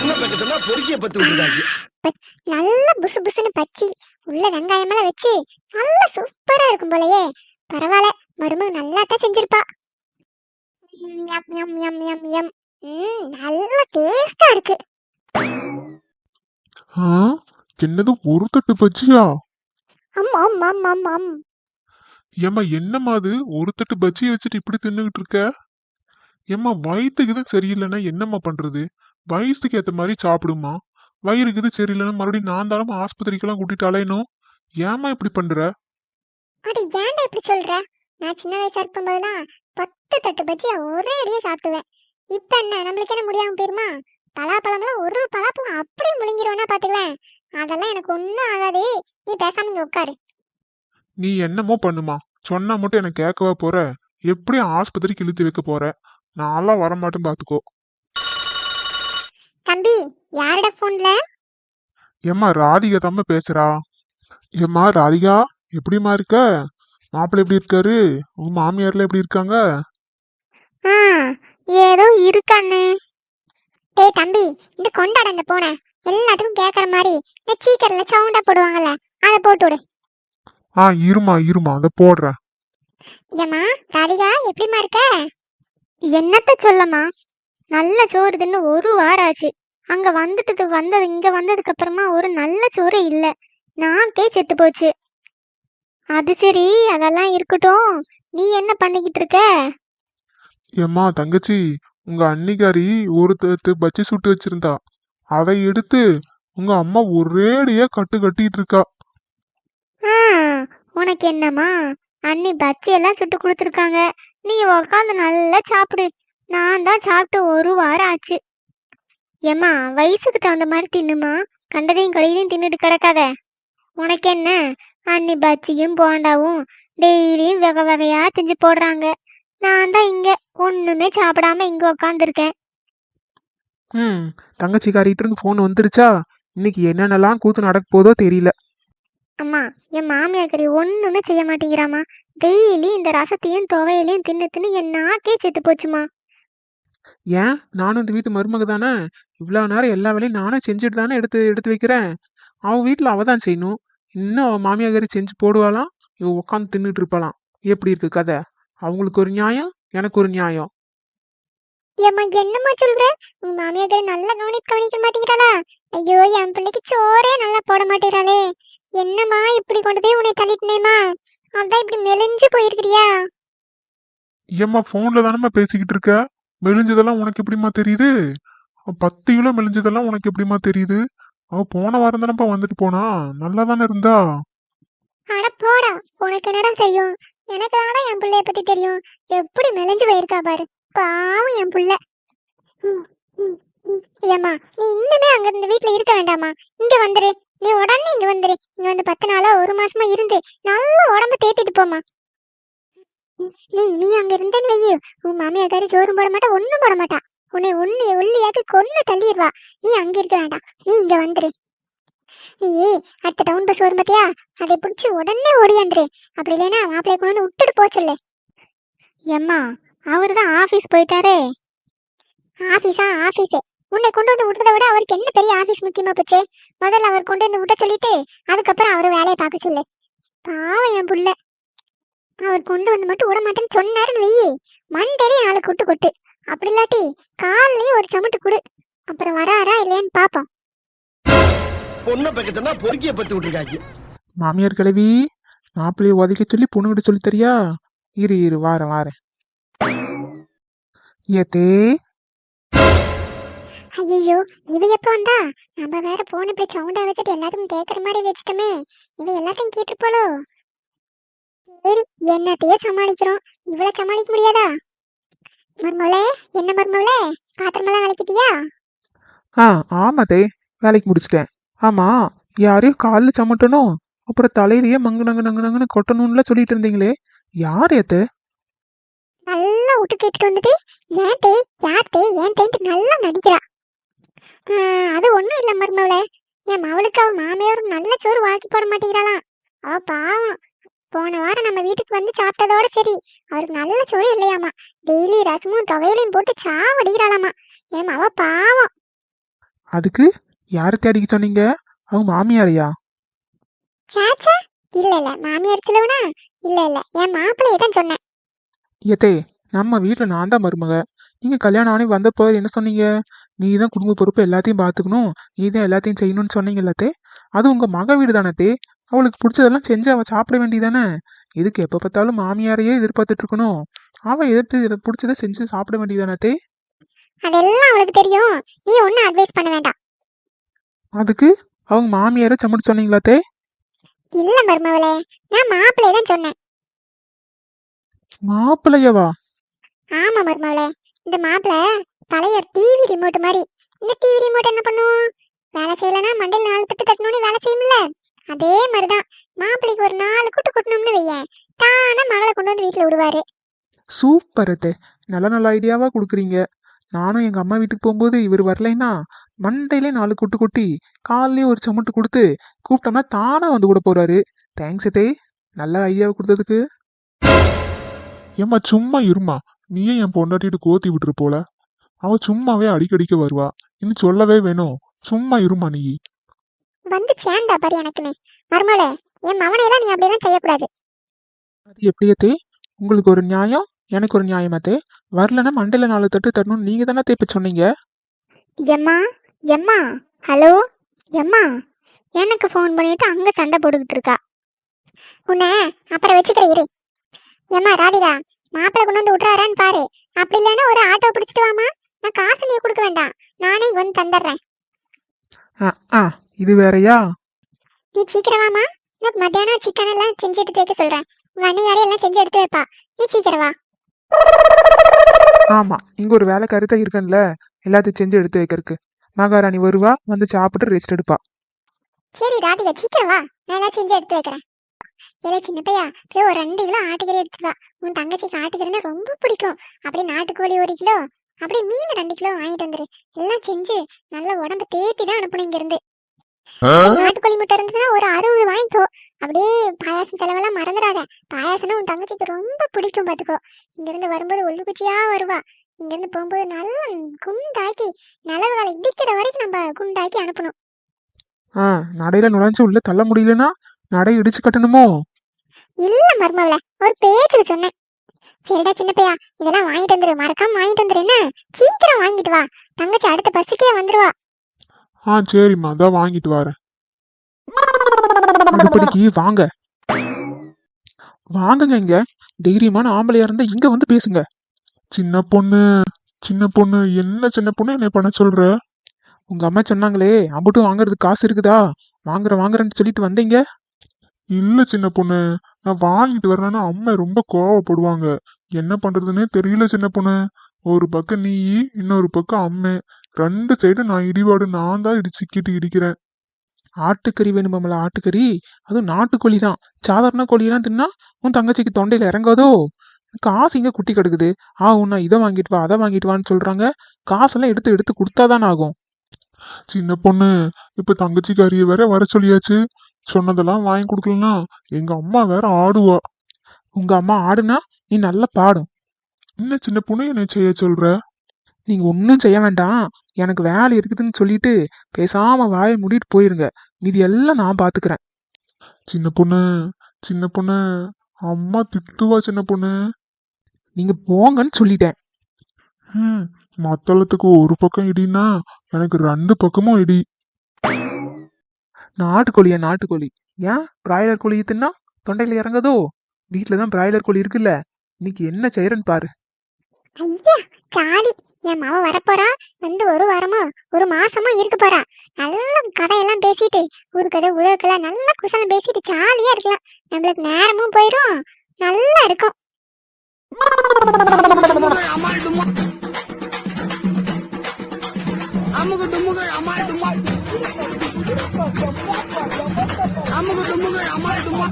பொண்ணை பொறுக்கிய பத்து விட்டுருக்காங்க. நல்ல புசு புசுன்னு பச்சி உள்ள வெங்காயமெல்லாம் வச்சு நல்லா சூப்பரா இருக்கும் போலயே. பரவாயில்ல மருமக நல்லா தான் செஞ்சிருப்பா. ம், yum yum yum yum yum. ம் நல்லா டேஸ்டா இருக்கு. ஆ என்னது ஒரு தட்டு பஜ்ஜியா அம் அம் அம் ஏம்மா என்னம்மா அது? ஒரு தட்டு பஜ்ஜியை வச்சுட்டு இப்படி தின்னுகிட்டு இருக்க? ஏம்மா வயிற்றுக்கு சரியில்லைன்னா என்னம்மா பண்றது? வயசுக்கு ஏத்த மாதிரி சாப்பிடுமா? வயிறுக்கு இது சரியில்லைன்னா மறுபடியும் நான் தானே ஆஸ்பத்திரிக்கெல்லாம் கூட்டிட்டு அலையணும் ஏம்மா இப்படி பண்ற? அடி ஏன்டா இப்படி சொல்ற? நான் சின்ன வயசா இருக்கும்போதுலாம் பத்து தட்டு பஜ்ஜியா ஒரே அடியே சாப்பிடுவேன். இப்ப என்ன நம்மளுக்கு என்ன முடியாம போயிருமா? பலாப்பழம்லாம் ஒரு பலாப்பழம் அப்படியே முழுங்கிருவேனா பாத்துக்குவேன். அதெல்லாம் எனக்கு ஒன்றும் ஆகாது. நீ பேசாம இங்க உட்காரு. நீ என்னமோ பண்ணுமா? சொன்னா மட்டும் எனக்கு கேட்கவா போற? எப்படி ஆஸ்பத்திரிக்கு இழுத்து வைக்க போற? நான்லாம் வரமாட்டேன் பாத்துக்கோ. தம்பி யாரோட போன்ல ஏம்மா ராதிகா தம்ம பேசுறா. ஏம்மா ராதிகா எப்படிம்மா இருக்க? மாப்பிள்ளை எப்படி இருக்காரு? உங்க மாமியார்லாம் எப்படி இருக்காங்க? ஆ ஏதோ இருக்கானே டேய் தம்பி இந்த கொண்டாட அந்த போன. எல்லாத்துக்கும் கேக்குற மாதிரி இந்த சீக்கர்ல சவுண்டா போடுவாங்கல்ல அதை போட்டு விடு. ஆ இருமா இருமா அதை போடுறேன். ஏம்மா ராதிகா எப்படிம்மா இருக்க? என்னத்த சொல்லம்மா? நல்ல சோறு தின்னு ஒரு வாரம் ஆச்சு அங்க வந்துட்டு வந்தது இங்க வந்ததுக்கு அப்புறமா ஒரு நல்ல சோறு இல்ல. நாக்கே செத்து போச்சு. அது சரி அதெல்லாம் இருக்கட்டும். நீ என்ன பண்ணிக்கிட்டு இருக்க? ஏம்மா தங்கச்சி உங்க அன்னிக்காரி ஒரு தட்டு பச்சி சுட்டு வச்சிருந்தா. அதை எடுத்து உங்க அம்மா ஒரேடியா கட்டு கட்டிட்டு இருக்கா. ஆ, உனக்கு என்னம்மா? அண்ணி பச்சி எல்லாம் சுட்டு கொடுத்துருக்காங்க. நீ உக்காந்து நல்லா சாப்பிடு. நான் தான் சாப்பிட்டு ஒரு வாரம் ஆச்சு. ஏம்மா வயசுக்கு தகுந்த மாதிரி தின்னுமா? கண்டதையும் கடையிலையும் தின்னுட்டு கிடக்காத. உனக்கு என்ன அண்ணி பச்சியும் போண்டாவும் டெய்லியும் வகை வகையா செஞ்சு போடுறாங்க. நான் தான் இங்க ஒண்ணுமே சாப்பிடாம இங்க உக்காந்துருக்கேன். ம் தங்கச்சிக்காரிட்ட இருந்து ஃபோன் வந்துருச்சா? இன்னைக்கு என்னென்னலாம் கூத்து நடக்க போதோ தெரியல. அம்மா என் மாமியாக்கறி ஒண்ணுமே செய்ய மாட்டேங்கிறாம்மா. டெய்லி இந்த ரசத்தையும் துவையிலையும் தின்னு தின்னு என் நாக்கே செத்து போச்சுமா ஏன்? நானும் இந்த வீட்டு மருமக தானே? இவ்வளோ நேரம் எல்லா வேலையும் நானே செஞ்சுட்டு தானே எடுத்து எடுத்து வைக்கிறேன். அவன் வீட்டில் அவ தான் செய்யணும். இன்னும் அவன் மாமியாரி செஞ்சு போடுவாளாம் இவ உட்காந்து தின்னுட்டு இருப்பாளாம். எப்படி இருக்கு கதை? அவங்களுக்கு ஒரு நியாயம் எனக்கு ஒரு நியாயம். ஏம்மா என்னம்மா சொல்ற? உங்க மாமியாக்கறி நல்லா கவனி கவனிக்க மாட்டேங்கிறாளா? ஐயோ என் பிள்ளைக்கு சோறே நல்லா போட மாட்டேங்கிறாளே. என்னம்மா இப்படி கொண்டு போய் உன்னை தள்ளிட்டனேமா அதான் இப்படி மெலிஞ்சு போயிருக்கிறியா? ஏம்மா ஃபோனில் தானம்மா பேசிக்கிட்டு இருக்க? மெலிஞ்சதெல்லாம் உனக்கு எப்படிம்மா தெரியுது? பத்து கிலோ மெலிஞ்சதெல்லாம் உனக்கு எப்படிமா தெரியுது? அவ போன வாரம் தானப்பா வந்துட்டு போனா? நல்லா தானே இருந்தா? அட போடா. உனக்கு என்னடா தெரியும்? எனக்கு தானே என் பிள்ளைய பத்தி தெரியும். எப்படி மெலிஞ்சு போயிருக்கா பாரு. பாவம் என் புள்ள. ம், ஏம்மா நீ இன்னுமே அங்க இந்த வீட்டுல இருக்க வேண்டாமா இங்க வந்துரு. நீ உடனே இங்க வந்துரு. இங்க வந்து பத்து நாளா ஒரு மாசமா இருந்து. நல்ல உடம்ப தேத்திட்டு போமா நீ நீ அங்க இருந்தேன்னு வெய்யு உன் மாமியாக்காரி சோறும் போட மாட்டா ஒன்றும் போட மாட்டா. உன்னை ஒண்ணு ஒல்லியாக்கு கொன்னு தள்ளிடுவா. நீ அங்க இருக்க வேண்டாம். நீ இங்க வந்துரு. ஏய் அடுத்த டவுன் பஸ் வரும் பாத்தியா? அதை பிடிச்சி உடனே ஓடியாந்துரு அப்படி இல்லைன்னா மாப்பிள்ளை கொண்டு வந்து விட்டுட்டு போக சொல்லு. எம்மா அவர் தான் ஆஃபீஸ் போயிட்டாரே. ஆஃபீஸா ஆஃபீஸு உன்னை கொண்டு வந்து விடுறத விட அவருக்கு என்ன பெரிய ஆஃபீஸ் முக்கியமா போச்சு? முதல்ல அவர் கொண்டு வந்து விட்ட சொல்லிட்டு அதுக்கப்புறம் அவர் வேலையை பார்க்க சொல்லு. பாவம் என் புள்ள. அவர் கொண்டு வந்து மட்டும் விட மாட்டேன்னு சொன்னாருன்னு வெயி. மண்டேலையும் நாலு கொட்டு கொட்டு. அப்படி இல்லாட்டி கால்லையும் ஒரு சமட்டு கொடு. அப்புறம் வராரா இல்லையான்னு பாப்போம். பொண்ணை பக்கத்துல பொறுக்கிய பத்து விட்டுருக்காங்க. மாமியார் கிழவி மாப்பிள்ளைய உதைக்க சொல்லி பொண்ணுகிட்ட சொல்லி தரியா? இரு இரு வாரேன் வாரேன். ஏத்தே. ஐயோ இவ எப்ப வந்தா? நம்ம வேற போன் இப்படி சவுண்டா வச்சுட்டு எல்லாத்துக்கும் கேக்குற மாதிரி வச்சுட்டோமே. இவ எல்லாத்தையும் கேட்டு போலோ சரி என்னத்தையே சமாளிக்கிறோம். இவளை சமாளிக்க முடியாதா? மர்மவளே என்ன மர்மவளே பாத்திரமெல்லாம் விளக்கிட்டியா? ஆ ஆமாத்தே வேலைக்கு முடிச்சிட்டேன். ஆமா யாரையும் காலில் சமட்டணும். அப்புறம் தலையிலேயே மங்கு நங்கு நங்கு நங்குன்னு கொட்டணும்ல சொல்லிட்டு இருந்தீங்களே. யார் ஏத்து? நல்லா விட்டு கேட்டுட்டு வந்துட்டு ஏன் தே யார் தே ஏன் தேன்ட்டு நல்லா நடிக்கிறா. அது ஒண்ணும் இல்ல மர்மவளே என் மவளுக்கு அவ மாமியாரும் நல்ல சோறு வாக்கி போட மாட்டேங்கிறாளாம். அவ பாவம். போன வாரம் நம்ம வீட்டுக்கு வந்து சாப்பிட்டதோட சரி. அவருக்கு நல்ல சோறு இல்லையாமா? டெய்லி ரசமும் துவையலையும் போட்டு சாவடிக்கிறாளாமா? என் மவ பாவம். அதுக்கு யாரை தேடிக்க சொன்னீங்க? அவங்க மாமியாரையா? சாச்சா இல்ல இல்ல. மாமியார் சிலவனா இல்ல இல்ல. என் மாப்பிள்ளைய தான் சொன்னேன். ஏத்தே நம்ம வீட்ல நான் தான் மருமக. நீங்க கல்யாணம் ஆனி வந்தப்போ என்ன சொன்னீங்க? நீ தான் குடும்ப பொறுப்பு எல்லாத்தையும் பார்த்துக்கணும் நீ தான் எல்லாத்தையும் செய்யணும்னு சொன்னீங்கல்ல தே அது உங்க மக வீடு தானே அவளுக்கு பிடிச்சதெல்லாம் செஞ்சு அவ சாப்பிட வேண்டியதானே இதுக்கு எப்ப பார்த்தாலும் மாமியாரையே எதிர்பார்த்துட்டு இருக்கணும் அவ எதிர்த்து இதை பிடிச்சதை செஞ்சு சாப்பிட வேண்டியதானே அதெல்லாம் அவளுக்கு தெரியும். நீ ஒன்னும் அட்வைஸ் பண்ண வேண்டாம். அதுக்கு? அவங்க மாமியாரை சமைச்சு சொன்னீங்களா தே? இல்ல மருமவளே நான் மாப்பிள்ளைய தான் சொன்னேன். மாப்பிள்ளையவா? ஆமா மருமவளே இந்த மாப்பிள்ளை பழைய டிவி ரிமோட் மாதிரி. இந்த டிவி ரிமோட் என்ன பண்ணும்? வேலை செய்யலனா மண்டையில் நாலு தட்டு தட்டணும்னு வேலை செய்யும்ல. அதே மாதிரிதான். மாப்பிள்ளைக்கு ஒரு நாலு குட்டு கொட்டணும்னு வையேன். தானே மகளை கொண்டு வந்து வீட்டுல விடுவாரு. சூப்பர் அத்தை. நல்ல நல்ல ஐடியாவா கொடுக்குறீங்க. நானும் எங்க அம்மா வீட்டுக்கு போகும்போது இவர் வரலைன்னா மண்டையிலே நாலு குட்டு கொட்டி காலையிலே ஒரு சமட்டு கொடுத்து கூப்பிட்டோம்னா தானா வந்து கூட போறாரு. தேங்க்ஸ் அத்தே. நல்ல ஐடியாவை கொடுத்ததுக்கு. ஏம்மா சும்மா இருமா நீயே என் பொண்டாட்டிட்டு கோத்தி விட்டுரு போல. அவ சும்மாவே அடிக்கடிக்க வருவா. இன்னும் சொல்லவே வேணும். சும்மா இருமா நீ. வந்து சேர்ந்தா பாரு எனக்குன்னு. மருமவளே என் மவனையெல்லாம் நீ அப்படியெல்லாம் செய்யக்கூடாது. அது எப்படி அத்தை? உங்களுக்கு ஒரு நியாயம் எனக்கு ஒரு நியாயம் அத்தை. வரலன்னா மண்டையில நாலு தட்டு தரணும்னு நீங்க தானே இப்ப சொன்னீங்க. எம்மா எம்மா ஹலோ எம்மா. எனக்கு ஃபோன் பண்ணிட்டு அங்க சண்டை போட்டுக்கிட்டு இருக்கா. உன்னை அப்புறம் வச்சுக்கிறேன் இரு. எம்மா ராதிகா மாப்பிள்ளை கொண்டு வந்து விட்றாரான்னு பாரு. அப்படி இல்லைன்னா ஒரு ஆட்டோ பிடிச்சிட்டு வாமா நான் காசு நீ கொடுக்க வேண்டாம். நானே இங்க வந்து தந்துடுறேன். ஆ இது வேறயா? நீ சீக்கிரம் வாமா நான் மத்தியானம் சிக்கன் எல்லாம் செஞ்சு எடுத்து வைக்க சொல்றேன். உங்க அண்ணி யாரையும் எல்லாம் செஞ்சு எடுத்து வைப்பா. நீ சீக்கிரம் வா. ஆமா இங்க ஒரு வேலை கருத்தா இருக்கேன்ல. எல்லாத்தையும் செஞ்சு எடுத்து வைக்கிறதுக்கு. மகாராணி வருவா வந்து சாப்பிட்டு ரெஸ்ட் எடுப்பா. சரி ராதிகா சீக்கிரம் வா. நான் எல்லாம் செஞ்சு எடுத்து வைக்கிறேன். ஏலே சின்ன பையா போய் ஒரு ரெண்டு கிலோ ஆட்டுக்கறி எடுத்து வா. உன் தங்கச்சிக்கு ஆட்டுக்கறினா ரொம்ப பிடிக்கும். அப்படியே நாட்டுக்கோழி ஒரு கிலோ அப்படியே மீன் ரெண்டு கிலோ வாங்கிட்டு வந்துரு. எல்லாம் செஞ்சு நல்ல உடம்பு தேத்தி தான் அனுப்பணும் இங்க இருந்து நாட்டுக்கோழி முட்டை இருந்ததுன்னா ஒரு அறுபது வாங்கிக்கோ. அப்படியே பாயாசம் செலவெல்லாம் மறந்துடாத. பாயாசம்னா உன் தங்கச்சிக்கு ரொம்ப பிடிக்கும் பாத்துக்கோ. இங்க இருந்து வரும்போது ஒல்லு குச்சியா வருவா. இங்க இருந்து போகும்போது நல்லா குண்டாக்கி நிலவு வேலை இடிக்கிற வரைக்கும் நம்ம குண்டாக்கி அனுப்பணும். ஆ நடையில நுழைஞ்சு உள்ள தள்ள முடியலன்னா நடை இடிச்சு கட்டணுமோ? இல்ல மர்மவள ஒரு பேச்சுக்கு சொன்னேன். சரிடா சின்ன பையா இதெல்லாம் வாங்கிட்டு வந்துரு. மறக்காம வாங்கிட்டு வந்துரு. என்ன? சீக்கிரம் வாங்கிட்டு வா. தங்கச்சி அடுத்த பஸ்ஸுக்கே வந்துருவா. ஆ சரிம்மா. அதான் வாங்கிட்டு வரேன். அதுபடிக்கு வாங்க. வாங்குங்க இங்க. தைரியமான ஆம்பளையா இருந்தா இங்க வந்து பேசுங்க. சின்ன பொண்ணு சின்ன பொண்ணு என்ன சின்ன பொண்ணு என்ன பண்ண சொல்ற? உங்க அம்மா சொன்னாங்களே அம்புட்டும் வாங்குறதுக்கு காசு இருக்குதா? வாங்குற வாங்குறேன்னு சொல்லிட்டு வந்தீங்க? இல்ல சின்ன பொண்ணு. நான் வாங்கிட்டு வரேன்னா அம்மா ரொம்ப கோவப்படுவாங்க. என்ன பண்றதுன்னே தெரியல சின்ன பொண்ணு. ஒரு பக்கம் நீ இன்னொரு பக்கம் அம்மே. ரெண்டு சைடும் நான் இடிபாடு நான் தான் இடிச்சுக்கிட்டு இடிக்கிறேன். ஆட்டுக்கறி வேணுமாமல ஆட்டுக்கறி? அதுவும் நாட்டுக்கோழி தான். சாதாரண கோழியெல்லாம் தின்னா உன் தங்கச்சிக்கு தொண்டையில் இறங்காதோ? காசு இங்கே குட்டி கிடக்குது. ஆ உன்னை இதை வாங்கிட்டு வா அதை வாங்கிட்டு வான்னு சொல்கிறாங்க காசெல்லாம் எடுத்து எடுத்து கொடுத்தாதான் ஆகும். சின்ன பொண்ணு இப்ப தங்கச்சிக்காரிய வேற வர சொல்லியாச்சு. சொன்னதெல்லாம் வாங்கி கொடுக்கலனா எங்க அம்மா வேற ஆடுவா. உங்க அம்மா ஆடுனா நீ நல்லா பாடும். என்ன சின்ன பொண்ணு என்னை செய்ய சொல்ற? நீங்க ஒன்றும் செய்ய வேண்டாம். எனக்கு வேலை இருக்குதுன்னு சொல்லிட்டு பேசாம வாயை மூடிட்டு போயிருங்க. இது எல்லாம் நான் பாத்துக்கிறேன். சின்ன பொண்ணு சின்ன பொண்ணு அம்மா திட்டுவா சின்ன பொண்ணு. நீங்க போங்கன்னு சொல்லிட்டேன். ம் மத்தளத்துக்கு ஒரு பக்கம் இடின்னா எனக்கு ரெண்டு பக்கமும் இடி. நாட்டுக்கோழியா நாட்டுக்கோழி ஏன் பிராய்லர் கோழி தின்னா தொண்டையில இறங்குதோ வீட்டுல தான் பிராய்லர் கோழி இருக்குல்ல இன்னைக்கு என்ன செய்யறேன்னு பாரு ஐயா சாலி என் மாவ வரப்போறா வந்து ஒரு வாரமோ ஒரு மாசமா இருக்க போறா நல்ல கதையெல்லாம் பேசிட்டு ஒரு கதை உலகல நல்லா குசலம் பேசிட்டு ஜாலியா இருக்கலாம் நம்மளுக்கு நேரமும் போயிடும் நல்லா இருக்கும் அமுகு டுமுகு அமால் আমার